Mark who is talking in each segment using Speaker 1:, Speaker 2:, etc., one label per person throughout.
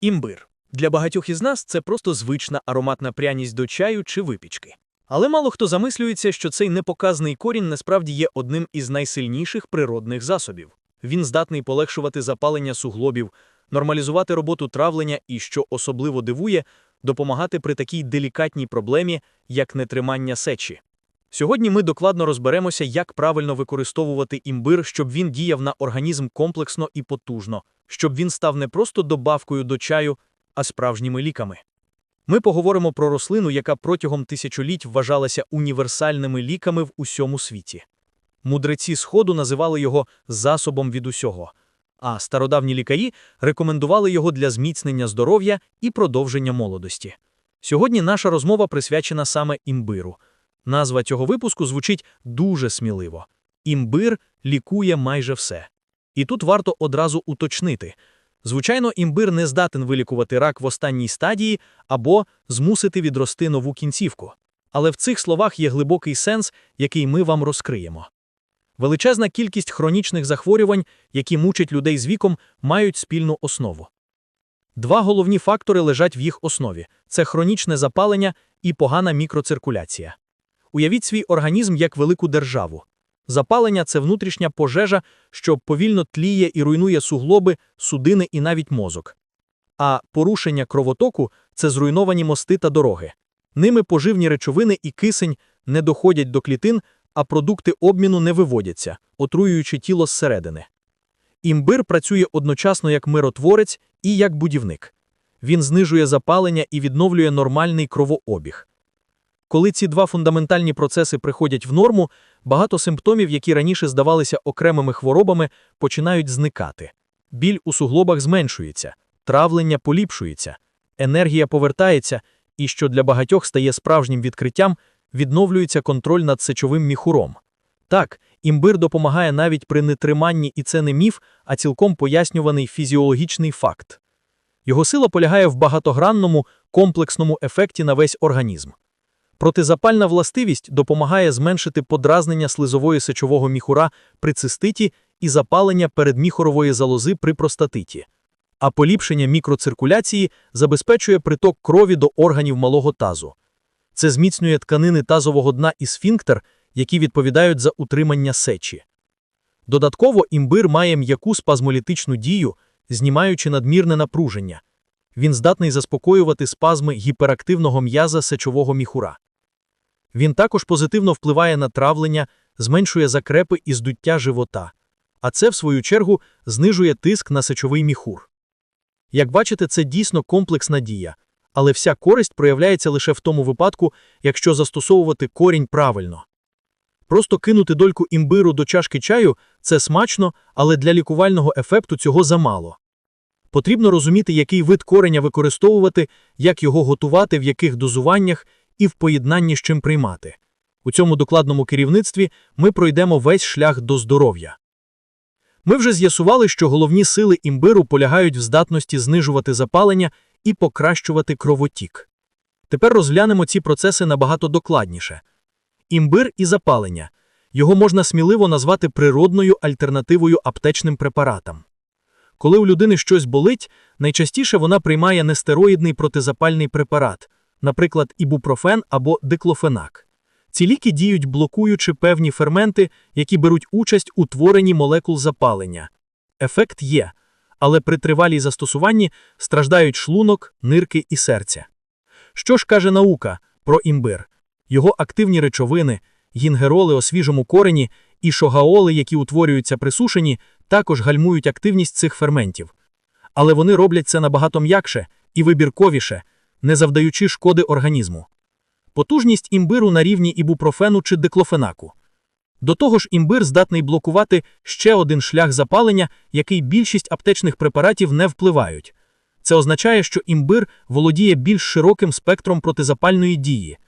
Speaker 1: Імбир. Для багатьох із нас це просто звична ароматна пряність до чаю чи випічки. Але мало хто замислюється, що цей непоказний корінь насправді є одним із найсильніших природних засобів. Він здатний полегшувати запалення суглобів, нормалізувати роботу травлення і, що особливо дивує, допомагати при такій делікатній проблемі, як нетримання сечі. Сьогодні ми докладно розберемося, як правильно використовувати імбир, щоб він діяв на організм комплексно і потужно, щоб він став не просто добавкою до чаю, а справжніми ліками. Ми поговоримо про рослину, яка протягом тисячоліть вважалася універсальними ліками в усьому світі. Мудреці Сходу називали його засобом від усього, а стародавні лікарі рекомендували його для зміцнення здоров'я і продовження молодості. Сьогодні наша розмова присвячена саме імбиру. Назва цього випуску звучить дуже сміливо. Імбир лікує майже все. І тут варто одразу уточнити. Звичайно, імбир не здатен вилікувати рак в останній стадії або змусити відрости нову кінцівку. Але в цих словах є глибокий сенс, який ми вам розкриємо. Величезна кількість хронічних захворювань, які мучать людей з віком, мають спільну основу. Два головні фактори лежать в їх основі це хронічне запалення і погана мікроциркуляція. Уявіть свій організм як велику державу. Запалення це внутрішня пожежа, що повільно тліє і руйнує суглоби, судини і навіть мозок. А порушення кровотоку це зруйновані мости та дороги. Ними поживні речовини і кисень не доходять до клітин, а продукти обміну не виводяться, отруюючи тіло зсередини. Імбир працює одночасно як миротворець і як будівник. Він знижує запалення і відновлює нормальний кровообіг. Коли ці два фундаментальні процеси приходять в норму, багато симптомів, які раніше здавалися окремими хворобами, починають зникати. Біль у суглобах зменшується, травлення поліпшується, енергія повертається, і що для багатьох стає справжнім відкриттям, відновлюється контроль над сечовим міхуром. Так, імбир допомагає навіть при нетриманні, і це не міф, а цілком пояснюваний фізіологічний факт. Його сила полягає в багатогранному, комплексному ефекті на весь організм. Протизапальна властивість допомагає зменшити подразнення слизової сечового міхура при циститі і запалення передміхорової залози при простатиті. А поліпшення мікроциркуляції забезпечує приток крові до органів малого тазу. Це зміцнює тканини тазового дна і сфінктер, які відповідають за утримання сечі. Додатково імбир має м'яку спазмолітичну дію, знімаючи надмірне напруження. Він здатний заспокоювати спазми гіперактивного м'яза сечового міхура. Він також позитивно впливає на травлення, зменшує закрепи і здуття живота, а це, в свою чергу, знижує тиск на сечовий міхур. Як бачите, це дійсно комплексна дія, але вся користь проявляється лише в тому випадку, якщо застосовувати корінь правильно. Просто кинути дольку імбиру до чашки чаю це смачно, але для лікувального ефекту цього замало. Потрібно розуміти, який вид кореня використовувати, як його готувати, в яких дозуваннях і в поєднанні з чим приймати. У цьому докладному керівництві ми пройдемо весь шлях до здоров'я. Ми вже з'ясували, що головні сили імбиру полягають в здатності знижувати запалення і покращувати кровотік. Тепер розглянемо ці процеси набагато докладніше. Імбир і запалення. Його можна сміливо назвати природною альтернативою аптечним препаратам. Коли у людини щось болить, найчастіше вона приймає нестероїдний протизапальний препарат, наприклад, ібупрофен або диклофенак. Ці ліки діють блокуючи певні ферменти, які беруть участь у творенні молекул запалення. Ефект є, але при тривалій застосуванні страждають шлунок, нирки і серця. Що ж каже наука про імбир? Його активні речовини, гінгероли у свіжому корені і шогаоли, які утворюються при сушенні, також гальмують активність цих ферментів. Але вони роблять це набагато м'якше і вибірковіше, не завдаючи шкоди організму. Потужність імбиру на рівні ібупрофену чи диклофенаку. До того ж, імбир здатний блокувати ще один шлях запалення, який більшість аптечних препаратів не впливають. Це означає, що імбир володіє більш широким спектром протизапальної дії.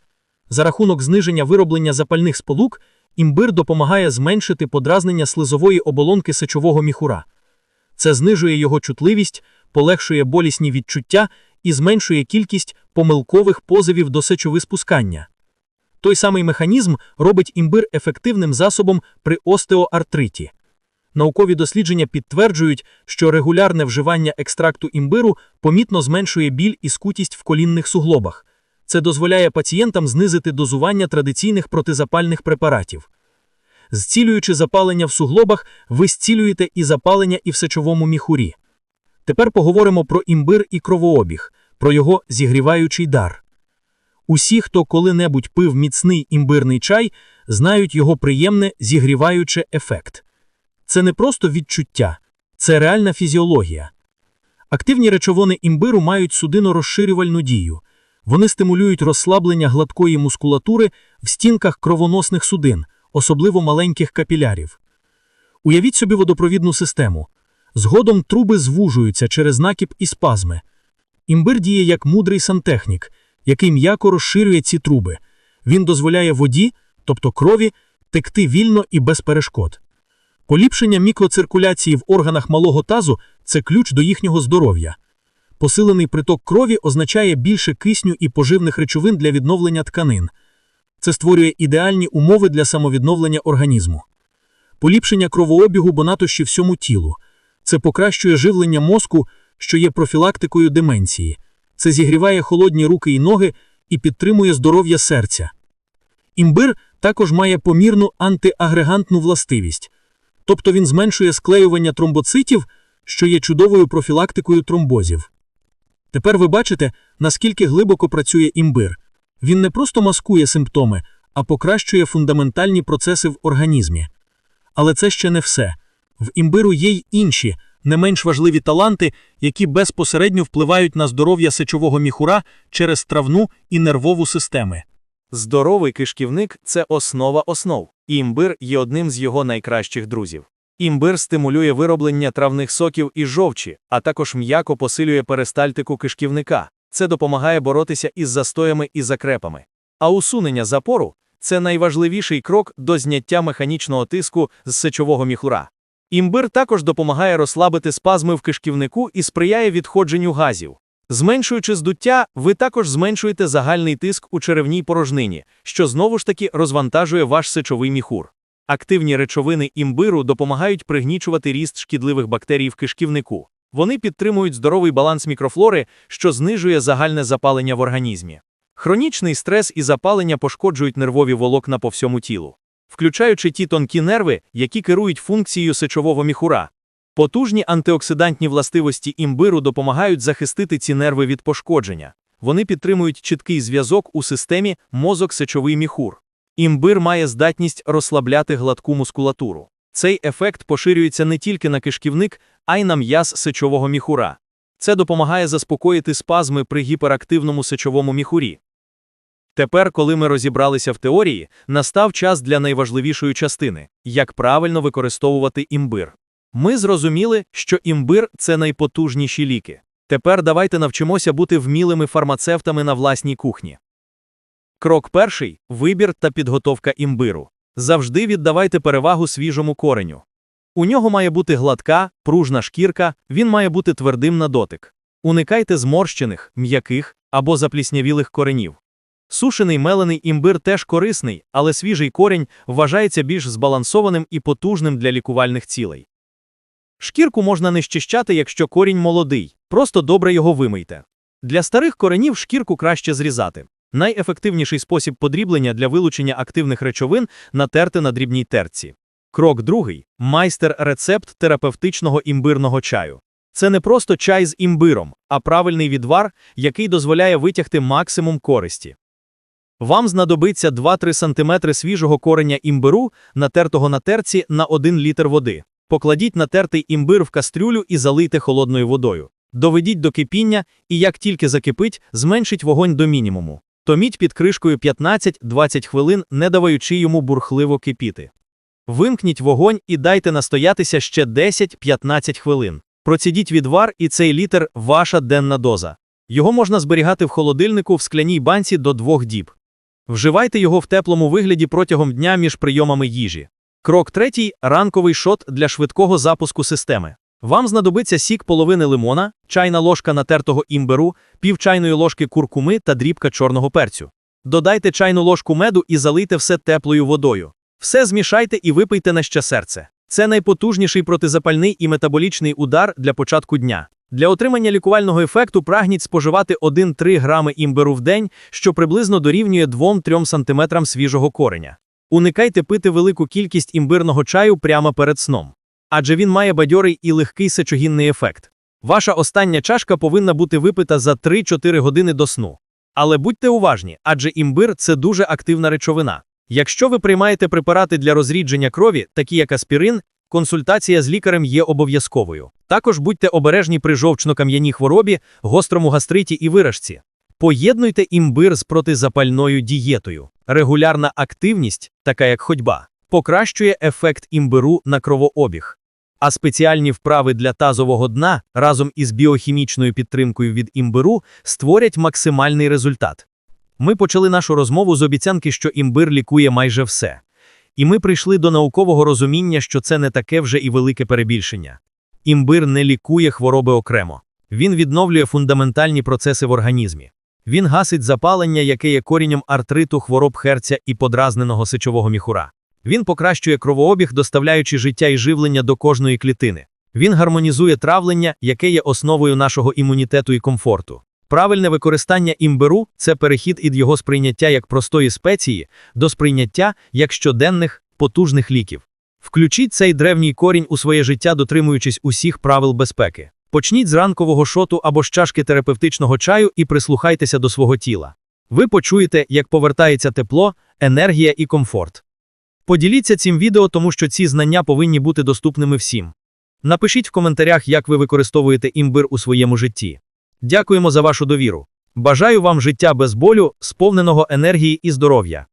Speaker 1: За рахунок зниження вироблення запальних сполук, імбир допомагає зменшити подразнення слизової оболонки сечового міхура. Це знижує його чутливість, полегшує болісні відчуття і зменшує кількість помилкових позовів до сечовиспускання. Той самий механізм робить імбир ефективним засобом при остеоартриті. Наукові дослідження підтверджують, що регулярне вживання екстракту імбиру помітно зменшує біль і скутість в колінних суглобах. Це дозволяє пацієнтам знизити дозування традиційних протизапальних препаратів. Зцілюючи запалення в суглобах, ви зцілюєте і запалення і в сечовому міхурі. Тепер поговоримо про імбир і кровообіг, про його зігріваючий дар. Усі, хто коли-небудь пив міцний імбирний чай, знають його приємне зігріваюче ефект. Це не просто відчуття, це реальна фізіологія. Активні речовини імбиру мають судино-розширювальну дію. Вони стимулюють розслаблення гладкої мускулатури в стінках кровоносних судин, особливо маленьких капілярів. Уявіть собі водопровідну систему. Згодом труби звужуються через накіп і спазми. Імбир діє як мудрий сантехнік, який м'яко розширює ці труби. Він дозволяє воді, тобто крові, текти вільно і без перешкод. Поліпшення мікроциркуляції в органах малого тазу це ключ до їхнього здоров'я. Посилений приток крові означає більше кисню і поживних речовин для відновлення тканин. Це створює ідеальні умови для самовідновлення організму. Поліпшення кровообігу бонатощі всьому тілу. Це покращує живлення мозку, що є профілактикою деменції. Це зігріває холодні руки і ноги і підтримує здоров'я серця. Імбир також має помірну антиагрегантну властивість, тобто він зменшує склеювання тромбоцитів, що є чудовою профілактикою тромбозів. Тепер ви бачите, наскільки глибоко працює імбир. Він не просто маскує симптоми, а покращує фундаментальні процеси в організмі. Але це ще не все. В імбиру є й інші, не менш важливі таланти, які безпосередньо впливають на здоров'я сечового міхура через травну і нервову системи.
Speaker 2: Здоровий кишківник це основа основ. і Імбир є одним з його найкращих друзів. Імбир стимулює вироблення травних соків і жовчі, а також м'яко посилює перистальтику кишківника. Це допомагає боротися із застоями і закрепами. А усунення запору це найважливіший крок до зняття механічного тиску з сечового міхура. Імбир також допомагає розслабити спазми в кишківнику і сприяє відходженню газів. Зменшуючи здуття, ви також зменшуєте загальний тиск у черевній порожнині, що знову ж таки розвантажує ваш сечовий міхур. Активні речовини імбиру допомагають пригнічувати ріст шкідливих бактерій в кишківнику. Вони підтримують здоровий баланс мікрофлори, що знижує загальне запалення в організмі. Хронічний стрес і запалення пошкоджують нервові волокна по всьому тілу, включаючи ті тонкі нерви, які керують функцією сечового міхура. Потужні антиоксидантні властивості імбиру допомагають захистити ці нерви від пошкодження. Вони підтримують чіткий зв'язок у системі мозок-сечовий міхур. Імбир має здатність розслабляти гладку мускулатуру. Цей ефект поширюється не тільки на кишківник, а й на м'яз сечового міхура. Це допомагає заспокоїти спазми при гіперактивному сечовому міхурі. Тепер, коли ми розібралися в теорії, настав час для найважливішої частини як правильно використовувати імбир. Ми зрозуміли, що імбир це найпотужніші ліки. Тепер давайте навчимося бути вмілими фармацевтами на власній кухні. Крок перший вибір та підготовка імбиру. Завжди віддавайте перевагу свіжому кореню. У нього має бути гладка, пружна шкірка, він має бути твердим на дотик. Уникайте зморщених, м'яких або запліснявілих коренів. Сушений мелений імбир теж корисний, але свіжий корінь вважається більш збалансованим і потужним для лікувальних цілей. Шкірку можна не щищати, якщо корінь молодий, просто добре його вимийте. Для старих коренів шкірку краще зрізати. Найефективніший спосіб подріблення для вилучення активних речовин натерти на дрібній терці. Крок другий майстер рецепт терапевтичного імбирного чаю. Це не просто чай з імбиром, а правильний відвар, який дозволяє витягти максимум користі. Вам знадобиться 2-3 см свіжого кореня імбиру, натертого на терці на 1 літр води. Покладіть натертий імбир в кастрюлю і залийте холодною водою. Доведіть до кипіння і як тільки закипить, зменшіть вогонь до мінімуму. Томіть під кришкою 15-20 хвилин, не даваючи йому бурхливо кипіти. Вимкніть вогонь і дайте настоятися ще 10-15 хвилин. Процідіть відвар, і цей літр ваша денна доза. Його можна зберігати в холодильнику в скляній банці до двох діб. Вживайте його в теплому вигляді протягом дня між прийомами їжі. Крок третій ранковий шот для швидкого запуску системи. Вам знадобиться сік половини лимона, чайна ложка натертого імбиру, пів чайної ложки куркуми та дрібка чорного перцю. Додайте чайну ложку меду і залийте все теплою водою. Все змішайте і випийте на ще серце. Це найпотужніший протизапальний і метаболічний удар для початку дня. Для отримання лікувального ефекту прагніть споживати 1-3 грами імбиру в день, що приблизно дорівнює 2-3 см свіжого кореня. Уникайте пити велику кількість імбирного чаю прямо перед сном, адже він має бадьорий і легкий сечогінний ефект. Ваша остання чашка повинна бути випита за 3-4 години до сну. Але будьте уважні, адже імбир це дуже активна речовина. Якщо ви приймаєте препарати для розрідження крові, такі як аспірин, консультація з лікарем є обов'язковою. Також будьте обережні при жовчно-кам'яній хворобі, гострому гастриті і виражці. Поєднуйте імбир з протизапальною дієтою. Регулярна активність, така як ходьба, покращує ефект імбиру на кровообіг. А спеціальні вправи для тазового дна разом із біохімічною підтримкою від імбиру створять максимальний результат. Ми почали нашу розмову з обіцянки, що імбир лікує майже все. І ми прийшли до наукового розуміння, що це не таке вже і велике перебільшення. Імбир не лікує хвороби окремо. Він відновлює фундаментальні процеси в організмі. Він гасить запалення, яке є корінням артриту, хвороб херця і подразненого сечового міхура. Він покращує кровообіг, доставляючи життя і живлення до кожної клітини. Він гармонізує травлення, яке є основою нашого імунітету і комфорту. Правильне використання імбиру це перехід від його сприйняття як простої спеції до сприйняття як щоденних потужних ліків. Включіть цей древній корінь у своє життя, дотримуючись усіх правил безпеки. Почніть з ранкового шоту або з чашки терапевтичного чаю і прислухайтеся до свого тіла. Ви почуєте, як повертається тепло, енергія і комфорт. Поділіться цим відео, тому що ці знання повинні бути доступними всім. Напишіть в коментарях, як ви використовуєте імбир у своєму житті. Дякуємо за вашу довіру. Бажаю вам життя без болю, сповненого енергії і здоров'я.